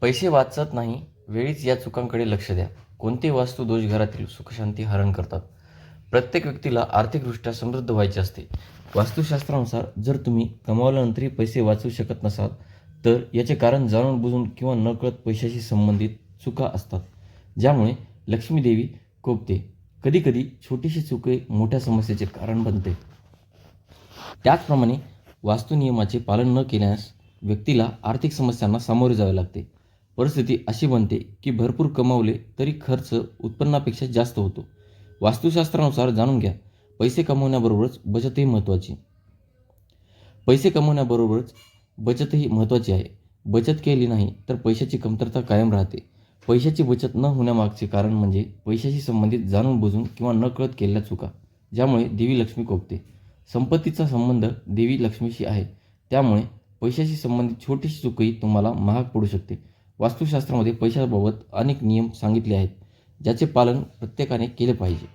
पैसे वाचत नाही वेळीच या चुकांकडे लक्ष द्या. कोणते वास्तू दोष घरातील सुखशांती हरण करतात? प्रत्येक व्यक्तीला आर्थिकदृष्ट्या समृद्ध व्हायचे असते. वास्तुशास्त्रानुसार जर तुम्ही कमावल्यानंतरही पैसे वाचवू शकत नसाल तर याचे कारण जाणून बुजून किंवा नकळत पैशाशी संबंधित चुका असतात ज्यामुळे लक्ष्मीदेवी कोपते. कधीकधी छोटीशी चुके मोठ्या समस्येचे कारण बनते. त्याचप्रमाणे वास्तुनियमाचे पालन न केल्यास व्यक्तीला आर्थिक समस्यांना सामोरे जावे लागते. परिस्थिती अशी बनते की भरपूर कमावले तरी खर्च उत्पन्नापेक्षा जास्त होतो. वास्तुशास्त्रानुसार जाणून घ्या पैसे कमवण्याबरोबरच बचतही महत्त्वाची. पैसे कमवण्याबरोबरच बचतही महत्त्वाची आहे. बचत केली नाही तर पैशाची कमतरता कायम राहते. पैशाची बचत न होण्यामागचे कारण म्हणजे पैशाशी संबंधित जाणून बुजून किंवा नकळत केलेल्या चुका ज्यामुळे देवी लक्ष्मी कोपते. संपत्तीचा संबंध देवी लक्ष्मीशी आहे. त्यामुळे पैशाशी संबंधित छोटीशी चुकही तुम्हाला महाग पडू शकते. वास्तुशास्त्रामध्ये पैशाबाबत अनेक नियम सांगितले आहेत ज्याचे पालन प्रत्येकाने केले पाहिजे.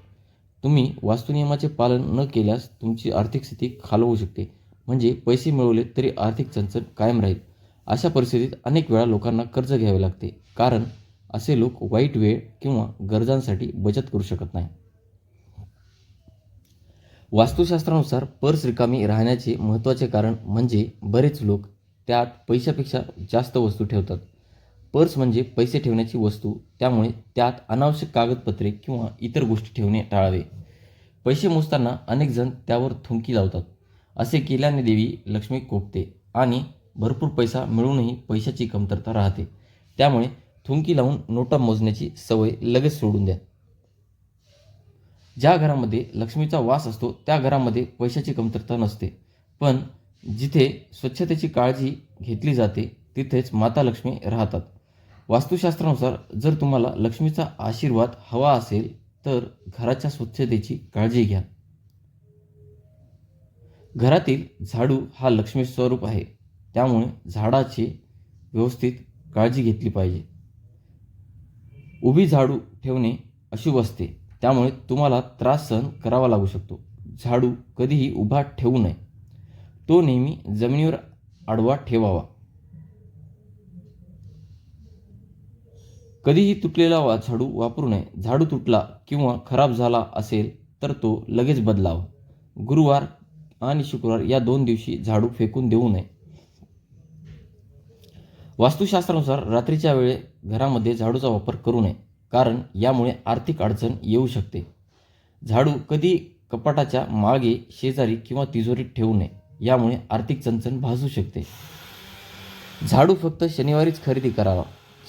तुम्ही वास्तुनियमाचे पालन न केल्यास तुमची आर्थिक स्थिती खालवू शकते. म्हणजे पैसे मिळवले तरी आर्थिक चणचण कायम राहील. अशा परिस्थितीत अनेक वेळा लोकांना कर्ज घ्यावे लागते कारण असे लोक वाईट वेळ किंवा गरजांसाठी बचत करू शकत नाही. वास्तुशास्त्रानुसार पर्स रिकामी राहण्याचे महत्त्वाचे कारण म्हणजे बरेच लोक त्यात पैशापेक्षा जास्त वस्तू ठेवतात. पर्स म्हणजे पैसे ठेवण्याची वस्तू त्यामुळे त्यात अनावश्यक कागदपत्रे किंवा इतर गोष्टी ठेवणे टाळावे. पैसे मोजताना अनेक जण त्यावर थुंकी लावतात. असे केल्याने देवी लक्ष्मी कोपते आणि भरपूर पैसा मिळूनही पैशाची कमतरता राहते. त्यामुळे थुंकी लावून नोटा मोजण्याची सवय लगेच सोडून द्या. ज्या घरामध्ये लक्ष्मीचा वास असतो त्या घरामध्ये पैशाची कमतरता नसते. पण जिथे स्वच्छतेची काळजी घेतली जाते तिथेच माता लक्ष्मी राहतात. वास्तुशास्त्रानुसार जर तुम्हाला लक्ष्मीचा आशीर्वाद हवा असेल तर घराच्या स्वच्छतेची काळजी घ्या. घरातील झाडू हा लक्ष्मी स्वरूप आहे. त्यामुळे झाडाची व्यवस्थित काळजी घेतली पाहिजे. उभी झाडू ठेवणे अशुभ असते. त्यामुळे तुम्हाला त्रास सहन करावा लागू शकतो. झाडू कधीही उभा ठेवू नये. तो नेहमी जमिनीवर आडवा ठेवावा. कधीही तुटलेला वा झाडू वापरू नये. झाडू तुटला किंवा खराब झाला असेल तर तो लगेच बदलावा. गुरुवार आणि शुक्रवार या दोन दिवशी झाडू फेकून देऊ नये. वास्तुशास्त्रानुसार रात्रीच्या वेळे घरामध्ये झाडूचा वापर करू नये कारण यामुळे आर्थिक अडचण येऊ शकते. झाडू कधी कपाटाच्या मागे शेजारी किंवा तिजोरीत ठेवू नये यामुळे आर्थिक चणचण भासू शकते. झाडू फक्त शनिवारीच खरेदी करावा.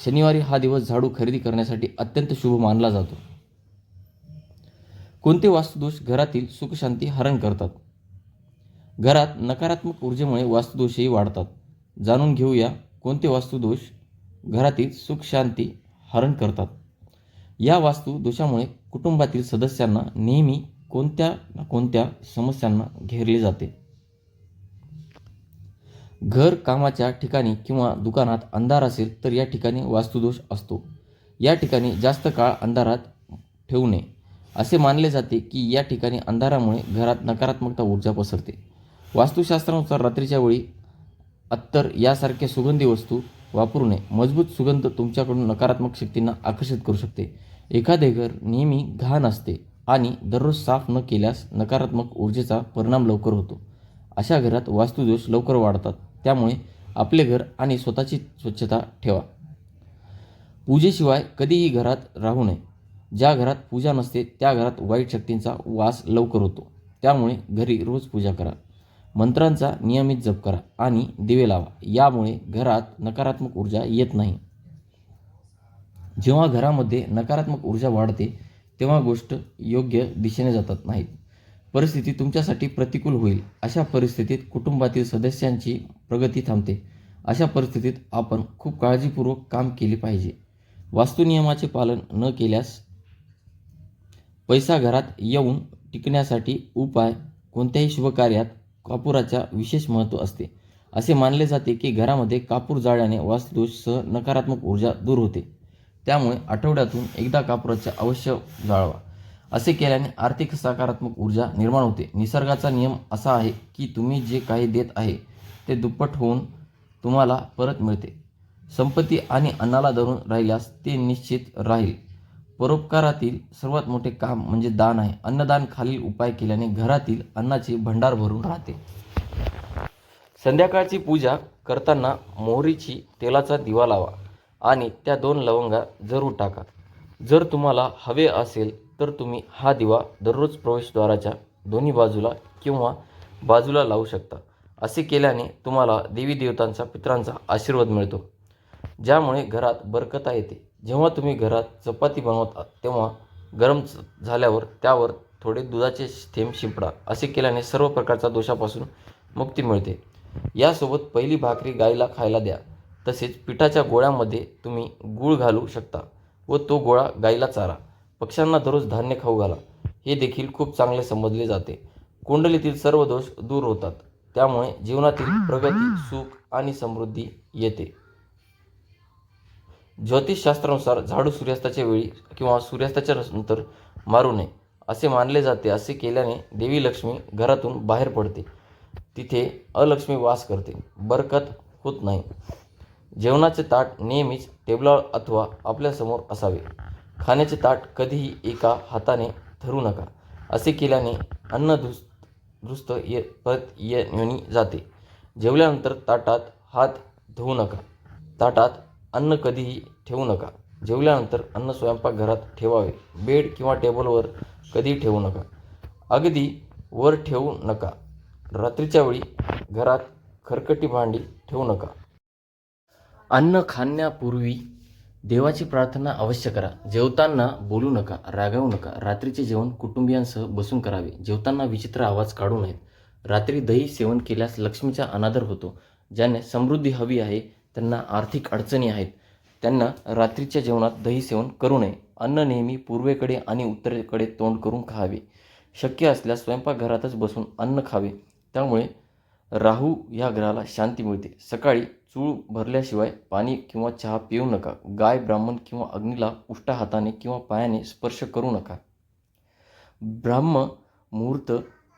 शनिवारी हा दिवस झाडू खरेदी करण्यासाठी अत्यंत शुभ मानला जातो. कोणते वास्तुदोष घरातील सुखशांती हरण करतात? घरात नकारात्मक ऊर्जेमुळे वास्तुदोषही वाढतात. जाणून घेऊया कोणते वास्तुदोष घरातील सुखशांती हरण करतात? या वास्तू दोषामुळे कुटुंबातील सदस्यांना नेहमी कोणत्या ना कोणत्या समस्यांना घेरले जाते. घर कामाच्या ठिकाणी किंवा दुकानात अंधार असेल तर या ठिकाणी वास्तुदोष असतो. या ठिकाणी जास्त काळ अंधारात ठेवू नये. असे मानले जाते की या ठिकाणी अंधारामुळे घरात नकारात्मकता ऊर्जा पसरते. वास्तुशास्त्रानुसार रात्रीच्या वेळी अत्तर यासारख्या सुगंधी वस्तू वापरू नये. मजबूत सुगंध तुमच्याकडून नकारात्मक शक्तींना आकर्षित करू शकते. एखादे घर नेहमी घाण असते आणि दररोज साफ न केल्यास नकारात्मक ऊर्जेचा परिणाम लवकर होतो. अशा घरात वास्तुदोष लवकर वाढतात. त्यामुळे आपले घर आणि स्वतःची स्वच्छता ठेवा. पूजेशिवाय कधीही घरात राहू नये. ज्या घरात पूजा नसते त्या घरात वाईट शक्तींचा वास लवकर होतो. त्यामुळे घरी रोज पूजा करा. मंत्रांचा नियमित जप करा आणि दिवे लावा. यामुळे घरात नकारात्मक ऊर्जा येत नाही. जेव्हा घरामध्ये नकारात्मक ऊर्जा वाढते तेव्हा गोष्ट योग्य दिशेने जातात नाहीत. परिस्थिती तुमच्यासाठी प्रतिकूल होईल. अशा परिस्थितीत कुटुंबातील सदस्यांची प्रगती थांबते. अशा परिस्थितीत आपण खूप काळजीपूर्वक काम केले पाहिजे. वास्तुनियमाचे पालन न केल्यास पैसा घरात येऊन टिकण्यासाठी उपाय कोणत्याही शुभकार्यात कापुराच्या विशेष महत्त्व असते. असे मानले जाते की घरामध्ये कापूर जाळल्याने वास्तुदोषसह नकारात्मक ऊर्जा दूर होते. त्यामुळे आठवड्यातून एकदा कापुराचा अवश्य जाळवा. असे केल्याने आर्थिक सकारात्मक ऊर्जा निर्माण होते. निसर्गाचा नियम असा आहे की तुम्ही जे काही देत आहे ते दुप्पट होऊन तुम्हाला परत मिळते. संपत्ती आणि अन्नाला धरून राहिल्यास ते निश्चित राहील. परोपकारातील सर्वात मोठे काम म्हणजे दान आहे. अन्नदान खालील उपाय केल्याने घरातील अन्नाचे भंडार भरून राहते. संध्याकाळची पूजा करताना मोहरीची तेलाचा दिवा लावा आणि त्या दोन लवंगा जरूर टाका. जर तुम्हाला हवे असेल तर तुम्ही हा दिवा दररोज प्रवेशद्वाराच्या दोन्ही बाजूला किंवा बाजूला लावू शकता. असे केल्याने तुम्हाला देवी देवतांचा पित्रांचा आशीर्वाद मिळतो. ज्यामुळे घरात बरकता येते. जेव्हा तुम्ही घरात चपाती बनवता तेव्हा गरम झाल्यावर त्यावर थोडे दुधाचे थेंब शिंपडा. असे केल्याने सर्व प्रकारच्या दोषापासून मुक्ती मिळते. यासोबत पहिली भाकरी गाईला खायला द्या. तसेच पिठाच्या गोळ्यामध्ये तुम्ही गूळ घालू शकता व तो गोळा गाईला चारा. पक्ष्यांना दररोज धान्य खाऊ घाला. हे देखील खूप चांगले समजले जाते. कुंडलीतील सर्व दोष दूर होतात. त्यामुळे जीवनातील प्रगती सुख आणि समृद्धी येते. ज्योतिषशास्त्रानुसार झाडू सूर्यास्ताच्या वेळी किंवा सूर्यास्ताच्या नंतर मारू नये असे मानले जाते असे केल्याने देवी लक्ष्मी घरातून बाहेर पडते. तिथे अलक्ष्मी वास करते. बरकत होत नाही. जेवणाचे ताट नेहमीच टेबलावर अथवा आपल्यासमोर असावे. खाण्याचे ताट कधीही एका हाताने धरू नका. असे केल्याने अन्न धुस दुरुस्त ये परत ये जाते. जेवल्यानंतर ताटात हात धुवू नका. ताटात अन्न कधीही ठेवू नका. जेवल्यानंतर अन्न स्वयंपाकघरात ठेवावे. बेड किंवा टेबलवर कधीही ठेवू नका. अगदी वर ठेवू नका. रात्रीच्या वेळी घरात खरकटी भांडी ठेवू नका. अन्न खाण्यापूर्वी देवाची प्रार्थना अवश्य करा. जेवताना बोलू नका रागावू नका. रात्रीचे जेवण कुटुंबियांसह बसून करावे. जेवताना विचित्र आवाज काढू नयेत. रात्री दही सेवन केल्यास लक्ष्मीचा अनादर होतो. ज्याने समृद्धी हवी आहे त्यांना आर्थिक अडचणी आहेत. त्यांना रात्रीच्या जेवणात दही सेवन करू नये. अन्न नेहमी पूर्वेकडे आणि उत्तरेकडे तोंड करून खावे. शक्य असल्यास स्वयंपाकघरातच बसून अन्न खावे. त्यामुळे राहू या ग्रहाला शांती मिळते. सकाळी चूळ भरल्याशिवाय पाणी किंवा चहा पिऊ नका. गाय ब्राह्मण किंवा अग्नीला उष्टा हाताने किंवा पायाने स्पर्श करू नका. ब्राह्म मुहूर्त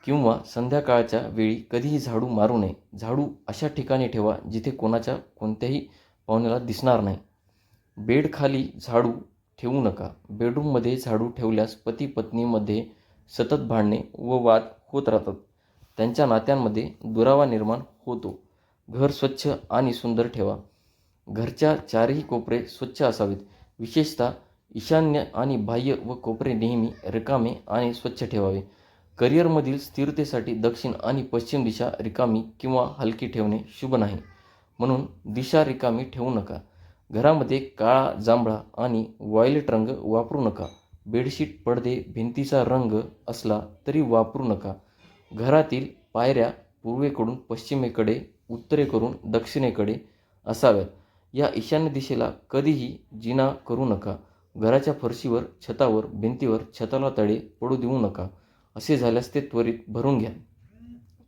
किंवा संध्याकाळच्या वेळी कधीही झाडू मारू नये. झाडू अशा ठिकाणी ठेवा जिथे कोणाच्या कोणत्याही पाहुण्याला दिसणार नाही. बेडखाली झाडू ठेवू नका. बेडरूममध्ये झाडू ठेवल्यास पती पत्नीमध्ये सतत भांडणे व वाद होत राहतात. त्यांच्या नात्यांमध्ये दुरावा निर्माण होतो. घर स्वच्छ आणि सुंदर ठेवा. घरच्या चारही कोपरे स्वच्छ असावेत. विशेषतः ईशान्य आणि बाह्य व कोपरे नेहमी रिकामे आणि स्वच्छ ठेवावे. करिअरमधील स्थिरतेसाठी दक्षिण आणि पश्चिम दिशा रिकामी किंवा हलकी ठेवणे शुभ नाही. म्हणून दिशा रिकामी ठेवू नका. घरामध्ये काळा जांभळा आणि व्हायलेट रंग वापरू नका. बेडशीट पडदे भिंतीचा रंग असला तरी वापरू नका. घरातील पायऱ्या पूर्वेकडून पश्चिमेकडे उत्तरेकडून दक्षिणेकडे असाव्यात. या ईशान्य दिशेला कधीही जिना करू नका. घराच्या फरशीवर छतावर भिंतीवर छताला तडे पडू देऊ नका. असे झाल्यास ते त्वरित भरून घ्या.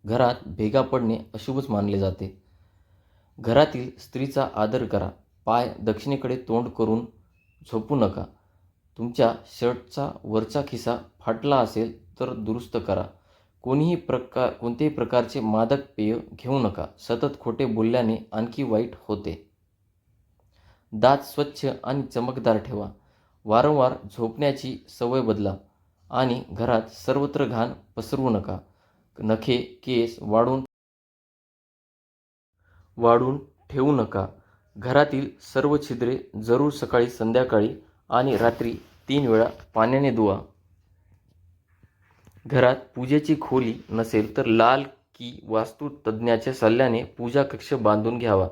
घरात भेगा पडणे अशुभच मानले जाते. घरातील स्त्रीचा आदर करा. पाय दक्षिणेकडे तोंड करून झोपू नका. तुमच्या शर्टचा वरचा खिसा फाटला असेल तर दुरुस्त करा. कोणीही प्रकार कोणत्याही प्रकारचे मादक पेय घेऊ नका. सतत खोटे बोलल्याने आणखी वाईट होते. दात स्वच्छ आणि चमकदार ठेवा. वारंवार झोपण्याची सवय बदला आणि घरात सर्वत्र घाण पसरवू नका. नखे केस वाढून वाढून ठेवू नका. घरातील सर्व छिद्रे जरूर सकाळी संध्याकाळी आणि रात्री तीन वेळा पाण्याने धुवा. घरात पूजेची खोली नसेल तर लाल की वास्तू तज्ज्ञाच्या सल्ल्याने पूजा कक्ष बांधून घ्यावा.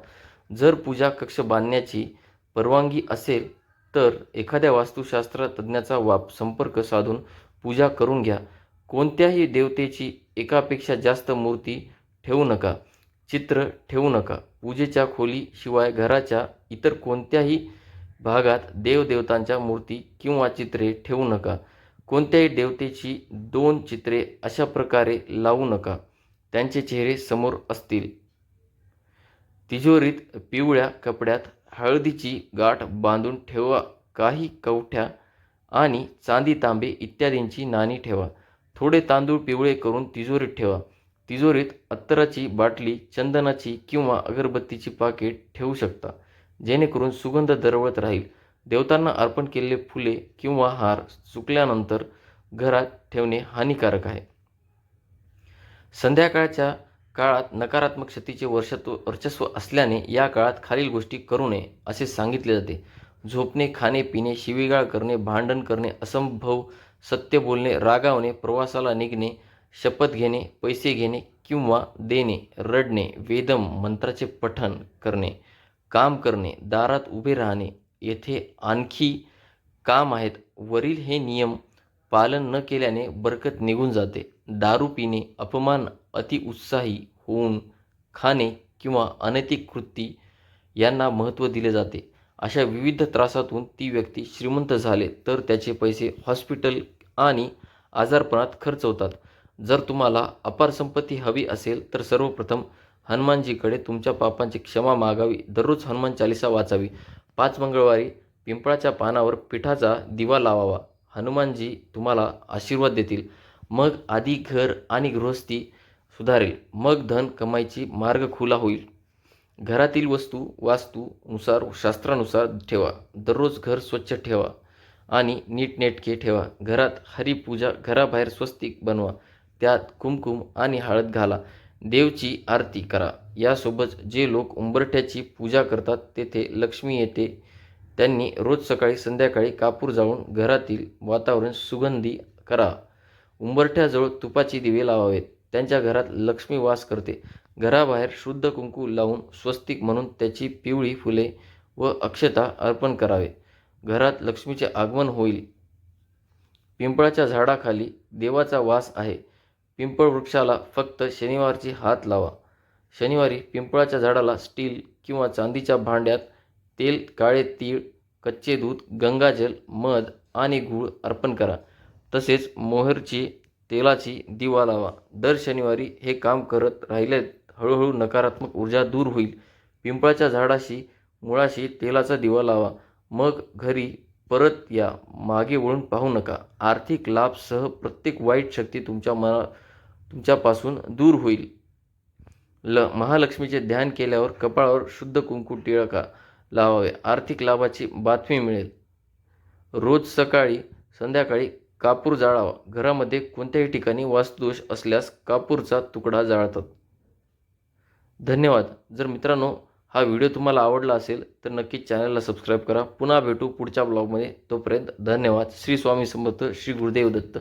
जर पूजा कक्ष बांधण्याची परवानगी असेल तर एखाद्या वास्तुशास्त्र तज्ज्ञाचा वाप संपर्क साधून पूजा करून घ्या. कोणत्याही देवतेची एकापेक्षा जास्त मूर्ती ठेवू नका. चित्र ठेवू नका. पूजेच्या खोलीशिवाय घराच्या इतर कोणत्याही भागात देवदेवतांच्या मूर्ती किंवा चित्रे ठेवू नका. कोणत्याही देवतेची दोन चित्रे अशा प्रकारे लावू नका. त्यांचे चेहरे समोर असतील. तिजोरीत पिवळ्या कपड्यात हळदीची गाठ बांधून ठेवा. काही कवठ्या आणि चांदी तांबे इत्यादींची नाणी ठेवा. थोडे तांदूळ पिवळे करून तिजोरीत ठेवा. तिजोरीत अत्तराची बाटली चंदनाची किंवा अगरबत्तीची पाकिट ठेवू शकता. जेणेकरून सुगंध दरवळत राहील. देवतांना अर्पण केलेले फुले किंवा हार सुकल्यानंतर घरात ठेवणे हानिकारक आहे. संध्याकाळच्या काळात नकारात्मक शक्तीचे वर्षत्व वर्चस्व असल्याने या काळात खालील गोष्टी करू नये असे सांगितले जाते. झोपणे खाणे पिणे शिवीगाळ करणे भांडण करणे असंभव सत्य बोलणे रागावणे प्रवासाला निघणे शपथ घेणे पैसे घेणे किंवा देणे रडणे वेदम मंत्राचे पठण करणे काम करणे दारात उभे राहणे येथे आणखी काम आहेत. वरील हे नियम पालन न केल्याने बरकत निघून जाते. दारू पिणे अपमान अतिउत्साही होऊन खाणे किंवा अनैतिक कृती यांना महत्त्व दिले जाते. अशा विविध त्रासातून ती व्यक्ती श्रीमंत झाले तर त्याचे पैसे हॉस्पिटल आणि आजारपणात खर्च होतात जर तुम्हाला अपार संपत्ती हवी असेल तर सर्वप्रथम हनुमानजीकडे तुमच्या पापांची क्षमा मागावी. दररोज हनुमान चालिसा वाचावी. पाच मंगळवारी पिंपळाच्या पानावर पिठाचा दिवा लावावा. हनुमानजी तुम्हाला आशीर्वाद देतील. मग आधी घर आणि गृहस्थी सुधारेल. मग धन कमाईची मार्ग खुला होईल. घरातील वस्तू वास्तूनुसार शास्त्रानुसार ठेवा. दररोज घर स्वच्छ ठेवा आणि नीटनेटके ठेवा. घरात हरिपूजा घराबाहेर स्वस्तिक बनवा. त्यात कुमकुम आणि हळद घाला. देवची आरती करा. यासोबत जे लोक उंबरठ्याची पूजा करतात तेथे लक्ष्मी येते. त्यांनी रोज सकाळी संध्याकाळी कापूर जाळून घरातील वातावरण सुगंधी करा. उंबरठ्याजवळ तुपाची दिवे लावावेत. त्यांच्या घरात लक्ष्मी वास करते. घराबाहेर शुद्ध कुंकू लावून स्वस्तिक म्हणून त्याची पिवळी फुले व अक्षता अर्पण करावे. घरात लक्ष्मीचे आगमन होईल. पिंपळाच्या झाडाखाली देवाचा वास आहे. पिंपळ वृक्षाला फक्त शनिवारची हात लावा. शनिवारी पिंपळाच्या झाडाला स्टील किंवा चांदीच्या भांड्यात तेल काळे तीळ कच्चे दूध गंगाजल मध आणि गूळ अर्पण करा. तसेच मोहरची तेलाची दिवा लावा. दर शनिवारी हे काम करत राहिले हळूहळू नकारात्मक ऊर्जा दूर होईल. पिंपळाच्या झाडाशी मुळाशी तेलाचा दिवा लावा. मग घरी परत या. मागे वळून पाहू नका. आर्थिक लाभसह प्रत्येक वाईट शक्ती तुमच्या मना तुमच्यापासून दूर होईल. ल महालक्ष्मीचे ध्यान केल्यावर कपाळावर शुद्ध कुंकू टिळका लावावे. आर्थिक लाभाची बातमी मिळेल. रोज सकाळी संध्याकाळी कापूर जाळावा. घरामध्ये कोणत्याही ठिकाणी वास्तुदोष असल्यास कापूरचा तुकडा जाळतात. धन्यवाद. जर मित्रांनो हा व्हिडिओ तुम्हाला आवडला असेल तर नक्कीच चॅनलला सबस्क्राईब करा. पुन्हा भेटू पुढच्या ब्लॉगमध्ये. तोपर्यंत धन्यवाद. श्री स्वामी समर्थ श्री गुरुदेव दत्त.